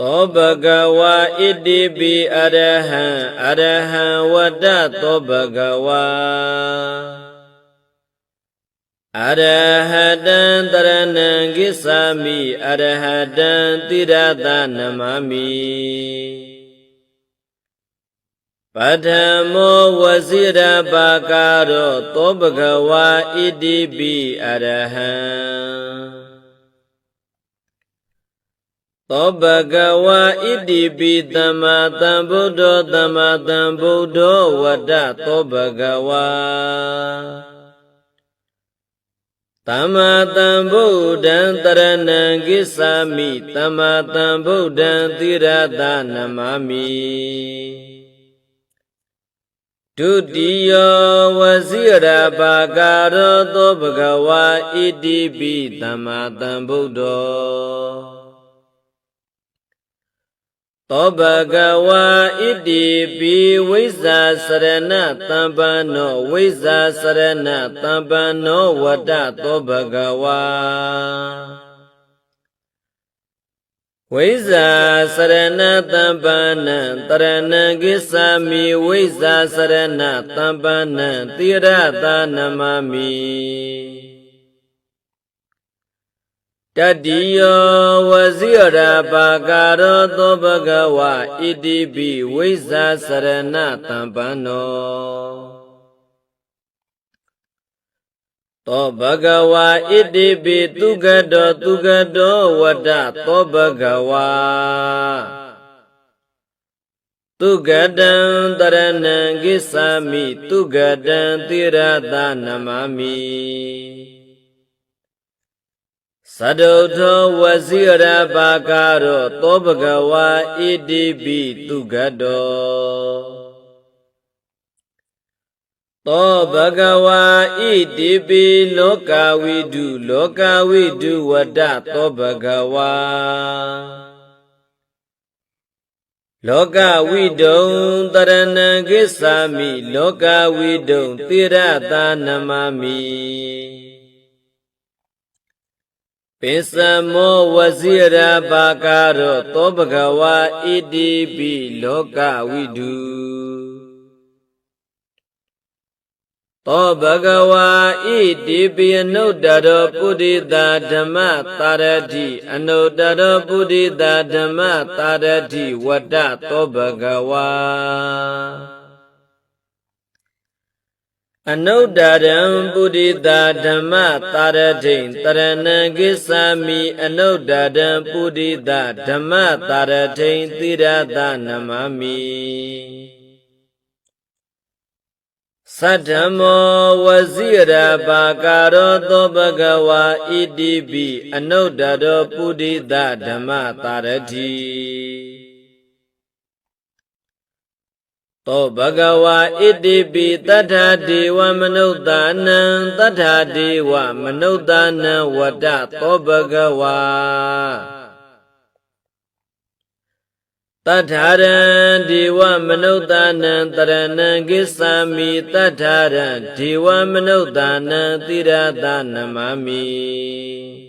သောဘဂဝါဣတိပိအရဟံအရဟံဝတ္တသောဘဂဝါအရဟတံတရဏံကိသာမိအရဟတံတိရတနမမိပထမောဝစီရပါကာရောသောဘဂဝါဣတိပိအရဟံ သောဘဂဝါဣတိပိသမ္မာသမ္ဗုဒ္ဓောသမ္မာသမ္ဗုဒ္ဓောဝတ္တသောဘဂဝါသမ္မာသမ္ဗုဒ္ဓံတရဏံကိသာမိသမ္မာသမ္ဗုဒ္ဓံသီရတနမမိဒုတိယဝစီရပါကာရောသောဘဂဝါဣတိပိသမ္မာသမ္ဗုဒ္ဓော သောဘဂဝါဣတိပိဝိဇ္ဇာစရဏတံပန္နောဝိဇ္ဇာစရဏတံပန္နောဝတ္တသောဘဂဝါဝိဇ္ဇာစရဏတံပန္နံတရဏံကိသာမိဝိဇ္ဇာစရဏတံပန္နံတိရတနမမိ တတိယောဝဇိရပါကာရောသောဘဂဝဣတိပိဝိဇာစရဏတံပန္နောသောဘဂဝါဣတိပိသူကတောသူကတောဝတ္တသောဘဂဝါသူကတံတရဏံကိသာမိသူကတံတိရတနမမိ သတုထောဝစီရပါကာရောသောဘဂဝါဣတိပိသူကတောသောဘဂဝါဣတိပိလောကဝိတုလောကဝိတုဝတ္တသောဘဂဝါလောကဝိတုံတရဏံကိသာမိလောကဝိတုံတိရတာနမမိ ပိစမောဝစီရပါကာရောသောဘဂဝါဣတိပိလောကဝိတုသောဘဂဝါဣတိပိအနုတ္တရောပုရိသဓမ္မတာရတိအနုတ္တရောပုရိသဓမ္မတာရတိဝတ္တသောဘဂဝါ အနုတ္တရံပုရိသဓမ္မတာရထိန်တရဏံကိသာမိအနုတ္တရံပုရိသဓမ္မတာရထိန်သီရတနမမိသတ္တမောဝစီရပါကာရောသောဘဂဝါဣတိပိအနုတ္တရောပုရိသဓမ္မတာရတိ သောဘဂဝါဣတိပိတတ္ထာဒေဝမနုဿာနံတတ္ထာဒေဝမနုဿာနံဝတ္တသောဘဂဝါတတ္ထာရံဒေဝမနုဿာနံတရဏံကိသာမိတတ္ထာရံဒေဝမနုဿာနံသီရတနမမိ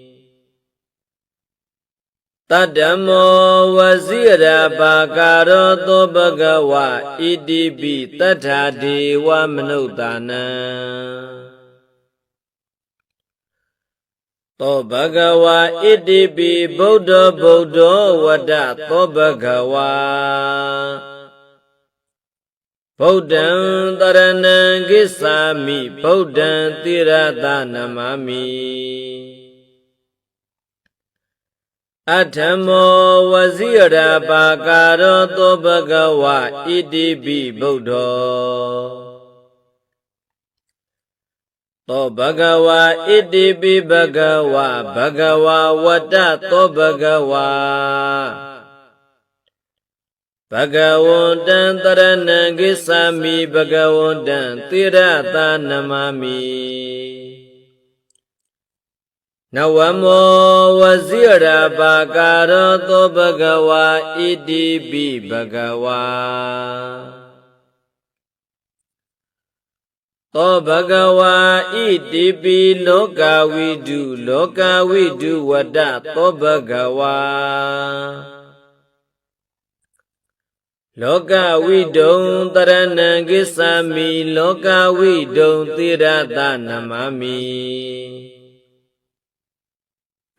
တတ္တမောဝစီရပါကာရောသောဘဂဝဣတိပိတတ္ထာဒေဝမနုဿာနံသောဘဂဝါဣတိပိဗုဒ္ဓဗုဒ္ဓဝတ္တသောဘဂဝါဗုဒ္ဓံတရဏံကိသာမိဗုဒ္ဓံတိရတနမမိ အထမောဝစီရပါကာရောသောဘဂဝဣတိပိဗုဒ္ဓောသောဘဂဝါဣတိပိဘဂဝါဘဂဝါဝတ္တသောဘဂဝါဘဂဝန္တံတရဏံကိသာမိဘဂဝန္တံတိရတာနမမိ နဝမောဝစီရပါကာရောသောဘဂဝါဣတိပိဘဂဝါသောဘဂဝါဣတိပိလောကဝိတုလောကဝိတုဝတ္တသောဘဂဝါလောကဝိတုံတရဏံကိစ္ဆာမိလောကဝိတုံသီရတနမမိ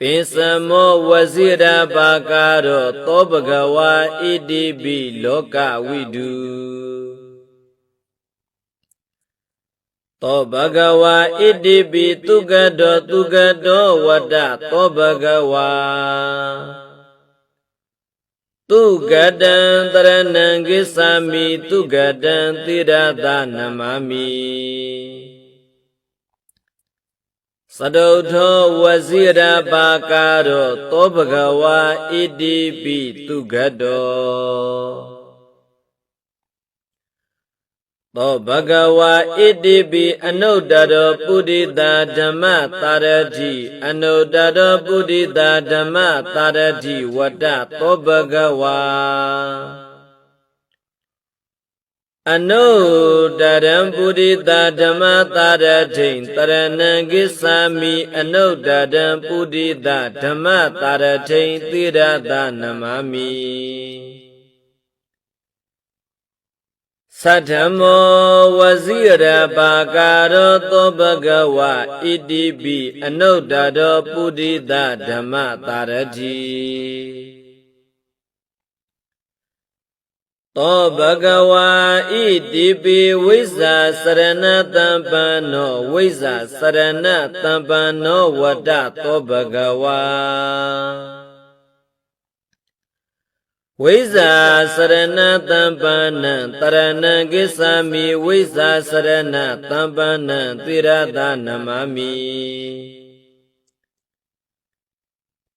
ပိစမောဝဇိရပါကာရောသောဘဂဝါဣတိပိလောကဝိတုသောဘဂဝါဣတိပိသူကတောသူကတောဝတ္တသောဘဂဝါသူကတံတရဏံကိစ္ဆာမိသူကတံသီရသနမမိ သတုထောဝဇိရပါကာရောသောဘဂဝါဣတိပိသူကတောသောဘဂဝါဣတိပိအနုတ္တရောပုရိတာဓမ္မတာရတိအနုတ္တရောပုရိတာဓမ္မတာရတိဝတ္တသောဘဂဝါ အနုတရံပုရိတာဓမ္မတာရထိန်တရဏံကိစ္ဆာမိအနုတရံပုရိတာဓမ္မတာရထိန်သီရတနမမိသတ္ထမောဝဇိရပါကာရောသောဘဂဝဣတိပိအနုတ္တရောပုရိသဓမ္မတာရတိ သောဘဂဝါဣတိပိဝိဇ္ဇာစရဏတံပန္နောဝိဇ္ဇာစရဏတံပန္နောဝတ္တသောဘဂဝါဝိဇာစရဏတံပဏံတရဏံကိစ္ဆာမိဝိဇာစရဏတံပဏံသီရသနမမိ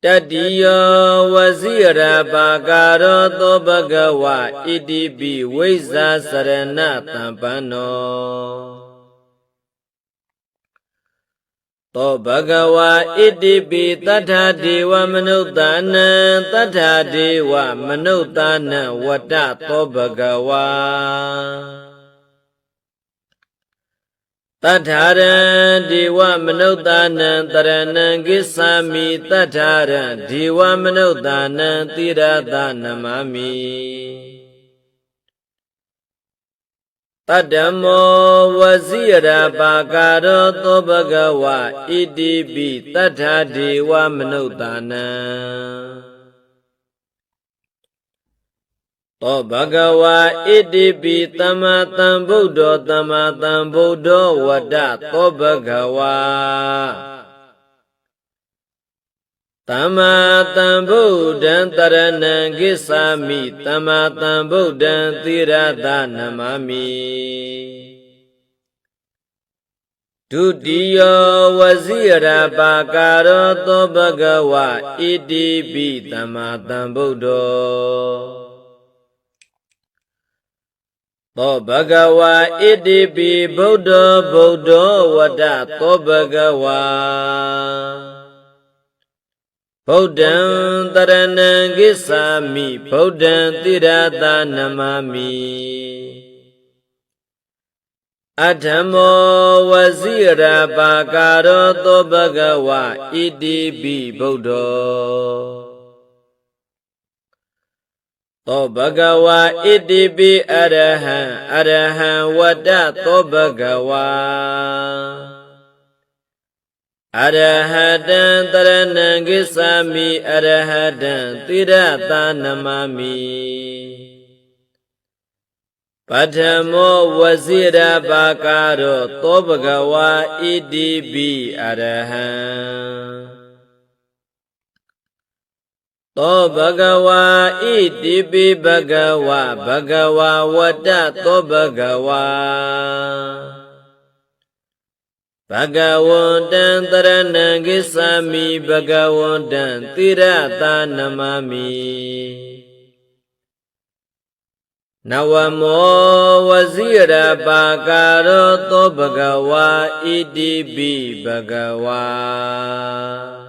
တတိယောဝဇိရပါကာရောသောဘဂဝဣတိပိဝိဇာစရဏတံပနောသောဘဂဝါဣတိပိတထာဒေဝမနုဿာနံတထာဒေဝမနုဿာနံဝတ္တသောဘဂဝါ တထာရံဒေဝမနုဿာနံတရဏံကိစ္ဆာမိတထာရံဒေဝမနုဿာနံသီရသနမမိတတ္တမောဝဇိရပါကာရောသောဘဂဝဣတိပိတတ္ထာဒေဝမနုဿာနံ သောဘဂဝဣတိပိသမ္မာသမ္ဗုဒ္ဓောသမ္မာသမ္ဗုဒ္ဓောဝတ္တသောဘဂဝါသမ္မာသမ္ဗုဒ္ဓံတရဏံကိစ္ဆာမိသမ္မာသမ္ဗုဒ္ဓံသီရသနမမိဒုတိယဝဇိရပါကာရောသောဘဂဝဣတိပိသမ္မာသမ္ဗုဒ္ဓော သောဘဂဝါဣတိပိဗုဒ္ဓဗုဒ္ဓဝတ္တသောဘဂဝါဗုဒ္ဓံတရဏံကိစ္ဆာမိဗုဒ္ဓံတိရတာနမမိအထမောဝဇိရပါကာရောသောဘဂဝဣတိပိဗုဒ္ဓော သောဘဂဝဣတိပိအရဟံအရဟံဝတ္တသောဘဂဝါအရဟတံတရဏံကိစ္ဆာမိအရဟတံသီရတာနမမိပထမောဝဇိရပါကာရောသောဘဂဝါဣတိပိအရဟံ သောဘဂဝါဣတိပိဘဂဝါဘဂဝါဝတ္တသောဘဂဝါဘဂဝန္တံတရဏံကိစ္ဆာမိဘဂဝန္တံသီရတာနမမိနဝမောဝဇိရပါကာရောသောဘဂဝါဣတိပိဘဂဝါ